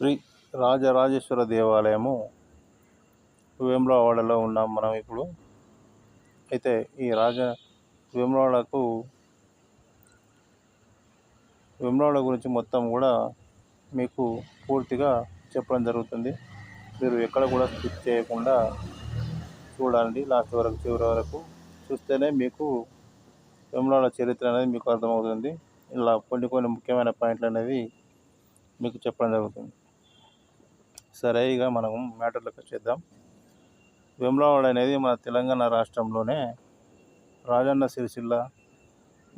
శ్రీ రాజరాజేశ్వర దేవాలయము వేములవాడలో ఉన్నాం మనం ఇప్పుడు. అయితే ఈ రాజ వేములవాడకు వేములవాడ గురించి మొత్తం కూడా మీకు పూర్తిగా చెప్పడం జరుగుతుంది. మీరు ఎక్కడ కూడా స్కిప్ చేయకుండా చూడండి లాస్ట్ వరకు చివరి వరకు. చూస్తేనే మీకు వేములవాడ చరిత్ర అనేది మీకు అర్థమవుతుంది. ఇలా కొన్ని కొన్ని ముఖ్యమైన పాయింట్లు అనేవి మీకు చెప్పడం జరుగుతుంది. సరే ఇక మనం మ్యాటర్లకు వచ్చేద్దాం. వేములవాడ అనేది మన తెలంగాణ రాష్ట్రంలోనే రాజన్న సిరిసిల్ల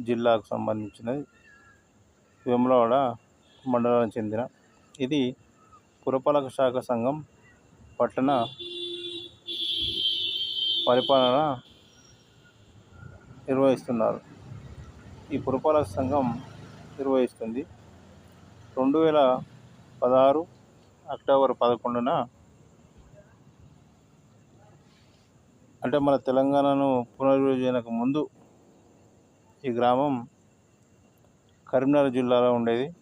జిల్లాకు సంబంధించినది. వేములవాడ మండలానికి చెందిన. ఇది పురపాలక శాఖ సంఘం పట్టణ పరిపాలన నిర్వహిస్తున్నారు. ఈ పురపాలక సంఘం నిర్వహిస్తుంది. రెండు వేల పదహారు అక్టోబర్ పదకొండున అంటే మన తెలంగాణను పునర్విభజనకు ముందు ఈ గ్రామం కరీంనగర్ జిల్లాలో ఉండేది.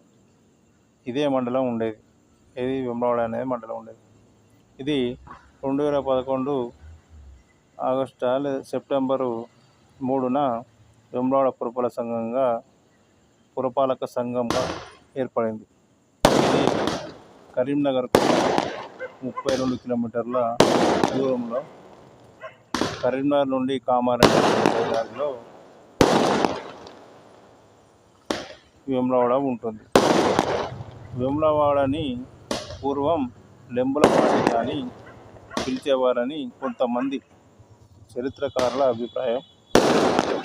ఇదే మండలం ఉండేది. ఇది వెంబడవాడ అనేది మండలం ఉండేది. ఇది రెండు వేల పదకొండు ఆగస్టు లేదా సెప్టెంబరు మూడున వెంబడవాడ పురపాలక సంఘంగా పురపాలక సంఘంగా ఏర్పడింది. కరీంనగర్కు ముప్పై రెండు కిలోమీటర్ల దూరంలో కరీంనగర్ నుండి కామారెడ్డి దారిలో వేములవాడ ఉంటుంది. వేములవాడని పూర్వం లెంబులపాటి అని పిలిచేవారని కొంతమంది చరిత్రకారుల అభిప్రాయం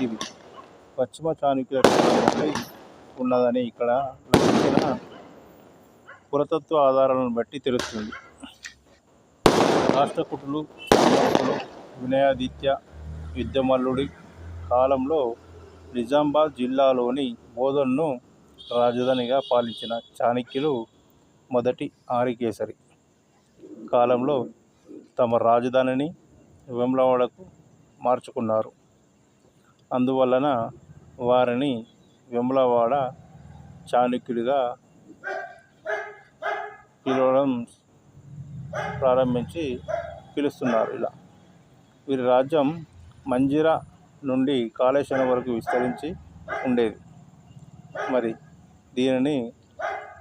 ఇది. పశ్చిమ చాళుక్యుల ఉన్నదని ఇక్కడ లభించిన పురాతత్వ ఆధారాలను బట్టి తెలుస్తుంది. రాష్ట్రకుటులు వినయాదిత్య యుద్ధమల్లుడి కాలంలో నిజామాబాద్ జిల్లాలోని బోధన్ను రాజధానిగా పాలించిన చాణక్యులు మొదటి ఆరికేసరి కాలంలో తమ రాజధానిని వెమ్లవాడకు మార్చుకున్నారు. అందువలన వారిని వెమ్లవాడ చాణక్యుడిగా పిలవడం ప్రారంభించి పిలుస్తున్నారు ఇలా. వీరి రాజ్యం మంజిరా నుండి కాళేశ్వరం వరకు విస్తరించి ఉండేది. మరి దీనిని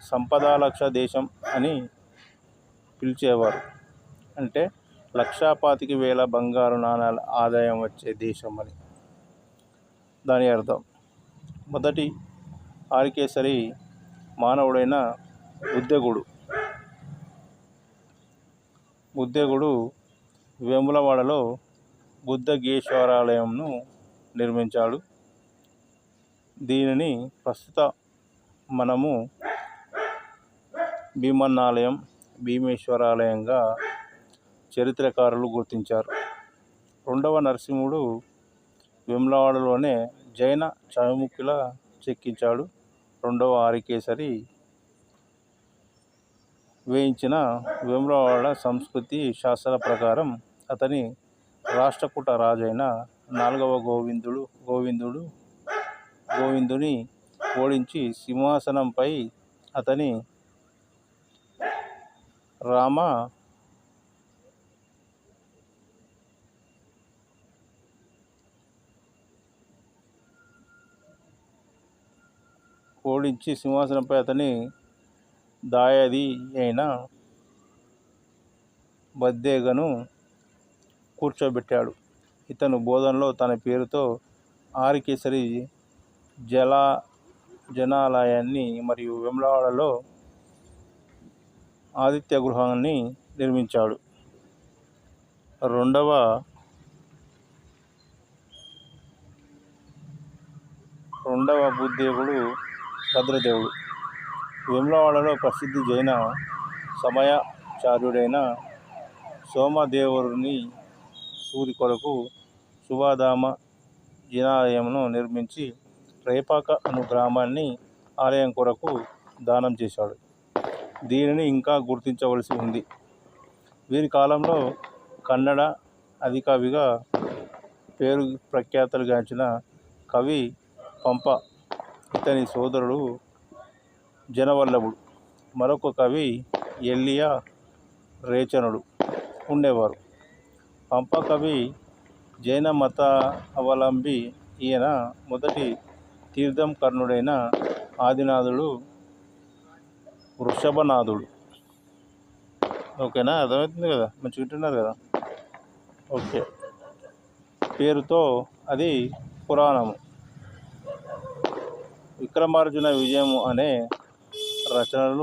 సంపదాలక్ష దేశం అని పిలిచేవారు. అంటే లక్షాపాతికి వేల బంగారు నాణాల ఆదాయం వచ్చే దేశం అని. దాని అర్థం. మొదటి ఆరికేసరి మానవుడైన ఉద్యోగుడు బుద్ధగుడు వేములవాడలో బుద్ధగేశ్వరాలయంను నిర్మించాడు. దీనిని ప్రస్తుత మనము భీమన్నాలయం భీమేశ్వరాలయంగా చరిత్రకారులు గుర్తించారు. రెండవ నరసింహుడు వేములవాడలోనే జైన చౌముఖుల చెక్కించాడు. రెండవ ఆరికేసరి వేయించిన వేములవాడ సంస్కృతి శాస్త్రాల ప్రకారం అతని రాష్ట్రకూట రాజైన నాలుగవ గోవిందుడు గోవిందుడు గోవిందుని ఓడించి సింహాసనంపై అతని రామ ఓడించి సింహాసనంపై అతని దాయాది అయిన బద్దేగను కూర్చోబెట్టాడు. ఇతను బోధనలో తన పేరుతో ఆరికేసరి జల జనాలయాన్ని మరియు వెమ్లవాడలో ఆదిత్య గృహాన్ని నిర్మించాడు. రెండవ రెండవ బుద్ధేవుడు భద్రదేవుడు. వేములవాడలో ప్రసిద్ధి జైన సమయాచార్యుడైన సోమదేవుని సూరి కొరకు శుభాధామ జినాలయంను నిర్మించి రేపాక అను గ్రామాన్ని ఆలయం కొరకు దానం చేశాడు. దీనిని ఇంకా గుర్తించవలసి ఉంది. వీరి కాలంలో కన్నడ అధికవిగా పేరు ప్రఖ్యాతలుగాంచిన కవి పంప ఇతని సోదరుడు జనవల్లభుడు. మరొక కవి ఎల్లియ రేచనుడు ఉండేవారు. పంప కవి జైన మత అవలంబి ఈయన మొదటి తీర్థం కర్ణుడైన ఆదినాథుడు వృషభనాథుడు. ఓకేనా? అర్థమవుతుంది కదా? మంచి వింటున్నారు కదా? ఓకే. పేరుతో అది పురాణము. విక్రమార్జున విజయం అనే రచనలు